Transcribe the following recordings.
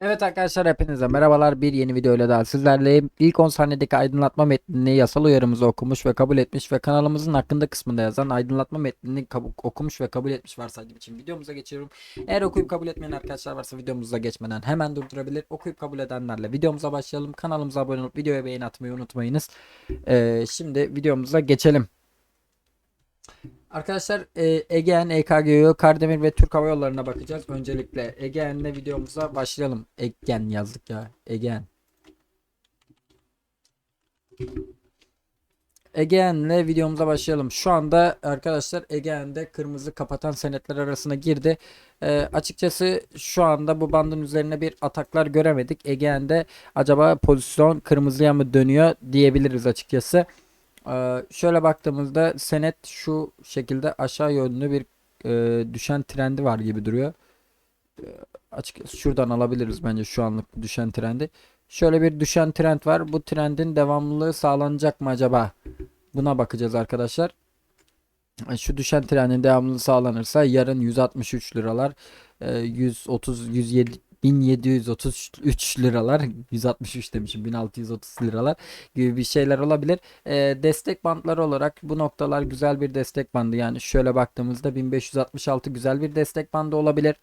Evet arkadaşlar hepinize merhabalar. Bir yeni video ile daha sizlerleyim. İlk 10 saniyedeki aydınlatma metnini yasal uyarımızı okumuş ve kabul etmiş ve kanalımızın hakkında kısmında yazan aydınlatma metnini okumuş ve kabul etmiş varsaydım için videomuza geçiyorum. Eğer okuyup kabul etmeyen arkadaşlar varsa videomuza geçmeden hemen durdurabilir. Okuyup kabul edenlerle videomuza başlayalım. Kanalımıza abone olup videoya beğeni atmayı unutmayınız. Ee, şimdi videomuza geçelim. Arkadaşlar e, Egean, EKGO, Kardemir ve Türk Hava Yolları'na bakacağız. Öncelikle Egean'le videomuza başlayalım. Egean yazdık ya. Egean. Egean'le videomuza başlayalım. Şu anda arkadaşlar Egean'de kırmızı kapatan senetler arasına girdi. E, açıkçası şu anda bu bandın üzerine bir ataklar göremedik. Egean'de acaba pozisyon kırmızıya mı dönüyor diyebiliriz açıkçası. Ee, şöyle baktığımızda senet şu şekilde aşağı yönlü bir e, düşen trendi var gibi duruyor. Ee, açık şuradan alabiliriz bence şu anlık düşen trendi. Şöyle bir düşen trend var. Bu trendin devamlılığı sağlanacak mı acaba? Buna bakacağız arkadaşlar. E, Şu düşen trendin devamlılığı sağlanırsa yarın 163 liralar, e, 130 107 1733 liralar 163 demişim 1630 liralar gibi bir şeyler olabilir. E, destek bantları olarak bu noktalar güzel bir destek bandı. Yani şöyle baktığımızda 1566 güzel bir destek bandı olabilir.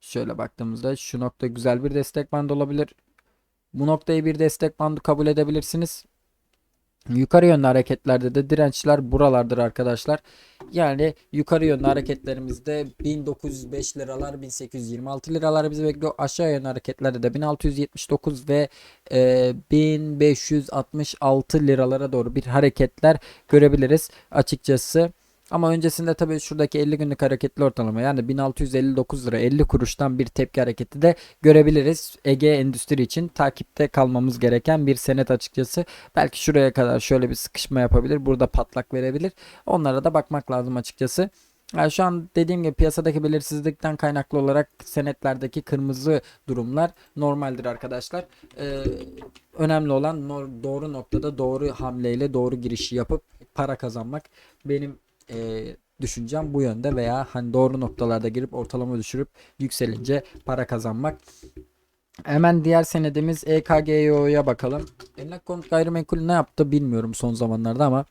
Şöyle baktığımızda şu nokta güzel bir destek bandı olabilir. Bu noktayı bir destek bandı kabul edebilirsiniz. Yukarı yönlü hareketlerde de dirençler buralardır arkadaşlar. Yani yukarı yönlü hareketlerimizde 1905 liralar 1826 liralar bizi bekliyor. Aşağı yönlü hareketlerde de 1679 ve e, 1566 liralara doğru bir hareketler görebiliriz açıkçası. Ama öncesinde tabii şuradaki 50 günlük hareketli ortalama yani 1659 lira 50 kuruştan bir tepki hareketi de görebiliriz. Ege Endüstri için takipte kalmamız gereken bir senet açıkçası. Belki şuraya kadar şöyle bir sıkışma yapabilir. Burada patlak verebilir. Onlara da bakmak lazım açıkçası. Yani şu an dediğim gibi piyasadaki belirsizlikten kaynaklı olarak senetlerdeki kırmızı durumlar normaldir arkadaşlar. Ee, önemli olan doğru noktada doğru hamleyle doğru girişi yapıp para kazanmak. Benim e, düşüncem bu yönde veya hani doğru noktalarda girip ortalama düşürüp yükselince para kazanmak. Hemen diğer senedimiz EKGO'ya bakalım. Emlak konut gayrimenkul ne yaptı bilmiyorum son zamanlarda ama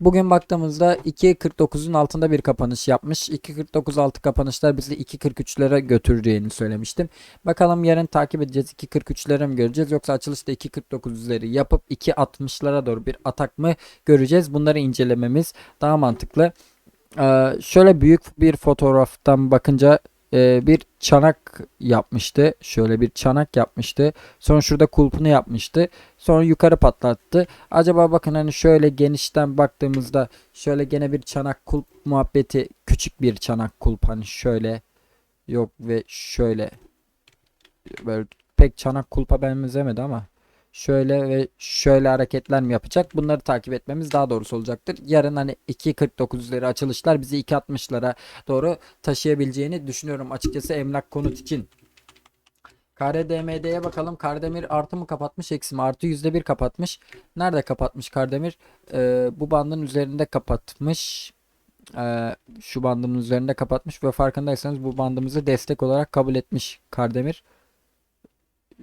bugün baktığımızda 2.49'un altında bir kapanış yapmış. 2.49 altı kapanışlar bizi 2.43'lere götüreceğini söylemiştim. Bakalım yarın takip edeceğiz. 2.43'lere mi göreceğiz yoksa açılışta 2.49 üzeri yapıp 2.60'lara doğru bir atak mı göreceğiz? Bunları incelememiz daha mantıklı. Ee, şöyle büyük bir fotoğraftan bakınca e, bir çanak yapmıştı. Şöyle bir çanak yapmıştı. Sonra şurada kulpunu yapmıştı. Sonra yukarı patlattı. Acaba bakın hani şöyle genişten baktığımızda şöyle gene bir çanak kulp muhabbeti küçük bir çanak kulp hani şöyle yok ve şöyle böyle pek çanak kulpa benzemedi ama şöyle ve şöyle hareketler mi yapacak? Bunları takip etmemiz daha doğrusu olacaktır. Yarın hani 2.49 üzeri açılışlar bizi 2.60'lara doğru taşıyabileceğini düşünüyorum açıkçası emlak konut için. KRDMD'ye bakalım. Kardemir artı mı kapatmış eksi mi? Artı %1 kapatmış. Nerede kapatmış Kardemir? Ee, bu bandın üzerinde kapatmış. Ee, şu bandın üzerinde kapatmış ve farkındaysanız bu bandımızı destek olarak kabul etmiş Kardemir.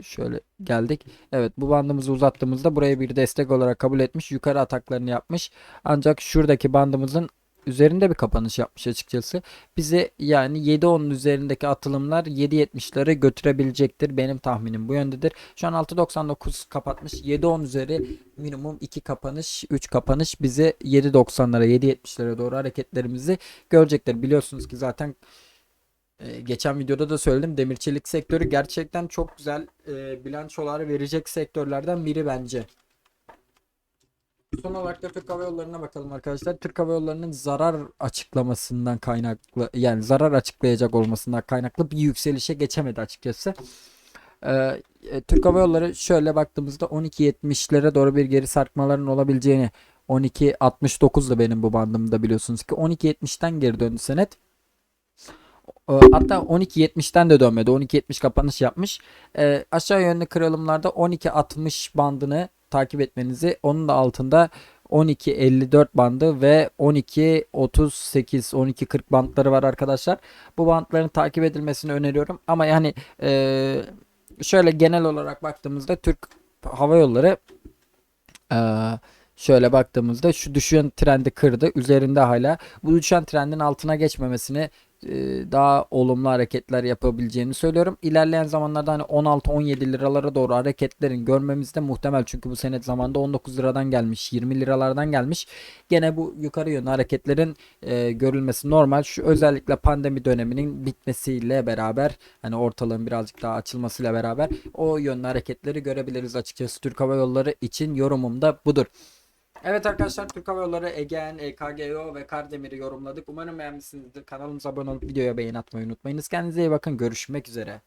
Şöyle geldik. Evet bu bandımızı uzattığımızda burayı bir destek olarak kabul etmiş. Yukarı ataklarını yapmış. Ancak şuradaki bandımızın üzerinde bir kapanış yapmış açıkçası. Bize yani 7.10'un üzerindeki atılımlar 7.70'lere götürebilecektir. Benim tahminim bu yöndedir. Şu an 6.99 kapatmış. 7.10 üzeri minimum 2 kapanış, 3 kapanış bize 7.90'lara, 7.70'lere doğru hareketlerimizi görecektir. Biliyorsunuz ki zaten ee, geçen videoda da söyledim. Demir çelik sektörü gerçekten çok güzel e, bilançolar verecek sektörlerden biri bence. Son olarak da Türk Hava Yolları'na bakalım arkadaşlar. Türk Hava Yolları'nın zarar açıklamasından kaynaklı yani zarar açıklayacak olmasından kaynaklı bir yükselişe geçemedi açıkçası. Ee, e, Türk Hava Yolları şöyle baktığımızda 12.70'lere doğru bir geri sarkmaların olabileceğini 12.69'da benim bu bandımda biliyorsunuz ki 12.70'ten geri döndü senet. Ee, Hatta 12.70'ten de dönmedi. 12.70 kapanış yapmış. Ee, aşağı yönlü kırılımlarda 12.60 bandını takip etmenizi, onun da altında 12.54 bandı ve 12.38, 12.40 bantları var arkadaşlar. Bu bantların takip edilmesini öneriyorum. Ama yani e, şöyle genel olarak baktığımızda Türk Hava Yolları eee, şöyle baktığımızda şu düşen trendi kırdı. Üzerinde hala. Bu düşen trendin altına geçmemesini daha olumlu hareketler yapabileceğini söylüyorum. İlerleyen zamanlarda hani 16-17 liralara doğru hareketlerin görmemiz de muhtemel. Çünkü bu senet zamanda 19 liradan gelmiş, 20 liralardan gelmiş. Gene bu yukarı yönlü hareketlerin eee, görülmesi normal. Şu özellikle pandemi döneminin bitmesiyle beraber hani ortalığın birazcık daha açılmasıyla beraber o yönlü hareketleri görebiliriz açıkçası Türk Hava Yolları için yorumum da budur. Evet arkadaşlar Türk Hava Yolları, Egean, EKGO ve Kardemir'i yorumladık. Umarım beğenmişsinizdir. Kanalımıza abone olup videoya beğeni atmayı unutmayınız. Kendinize iyi bakın. Görüşmek üzere.